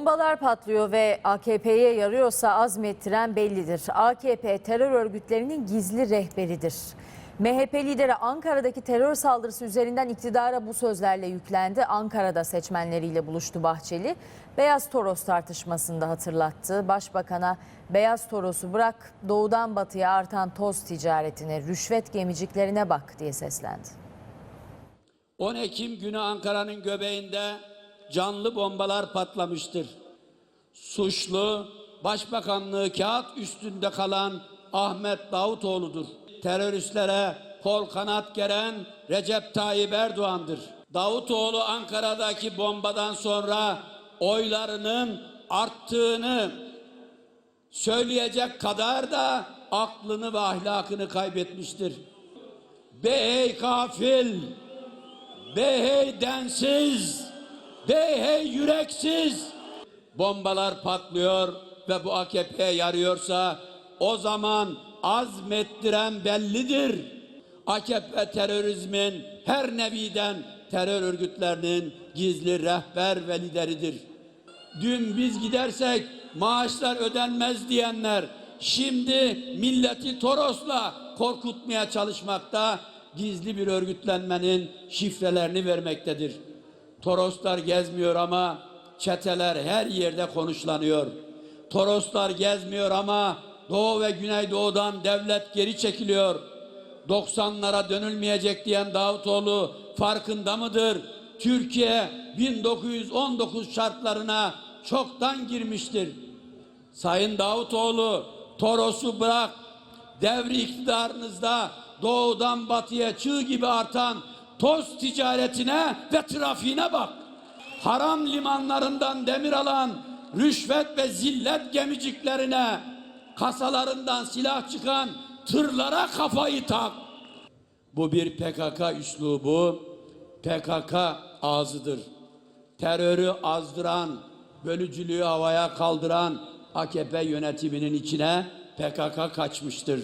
Bombalar patlıyor ve AKP'ye yarıyorsa azmettiren bellidir. AKP terör örgütlerinin gizli rehberidir. MHP lideri Ankara'daki terör saldırısı üzerinden iktidara bu sözlerle yüklendi. Ankara'da seçmenleriyle buluştu Bahçeli. Beyaz Toros tartışmasında hatırlattı. Başbakan'a Beyaz Toros'u bırak doğudan batıya artan toz ticaretine, rüşvet gemiciklerine bak diye seslendi. 10 Ekim günü Ankara'nın göbeğinde canlı bombalar patlamıştır. Suçlu Başbakanlığı kağıt üstünde kalan Ahmet Davutoğlu'dur. Teröristlere kol kanat geren Recep Tayyip Erdoğan'dır. Davutoğlu Ankara'daki bombadan sonra oylarının arttığını söyleyecek kadar da aklını ve ahlakını kaybetmiştir. Be ey kafil! Be hey densiz, be hey yüreksiz. Bombalar patlıyor ve bu AKP'ye yarıyorsa o zaman azmettiren bellidir. AKP terörizmin her neviden terör örgütlerinin gizli rehber ve lideridir. Dün biz gidersek maaşlar ödenmez diyenler şimdi milleti Toros'la korkutmaya çalışmakta gizli bir örgütlenmenin şifrelerini vermektedir. Toroslar gezmiyor ama çeteler her yerde konuşlanıyor. Toroslar gezmiyor ama Doğu ve Güneydoğu'dan devlet geri çekiliyor. 90'lara dönülmeyecek diyen Davutoğlu farkında mıdır? Türkiye 1919 şartlarına çoktan girmiştir. Sayın Davutoğlu, Toros'u bırak, devri iktidarınızda doğudan batıya çığ gibi artan toz ticaretine ve trafiğine bak. Haram limanlarından demir alan rüşvet ve zillet gemiciklerine, kasalarından silah çıkan tırlara kafayı tak. Bu bir PKK üslubu, PKK ağzıdır. Terörü azdıran, bölücülüğü havaya kaldıran AKP yönetiminin içine PKK kaçmıştır.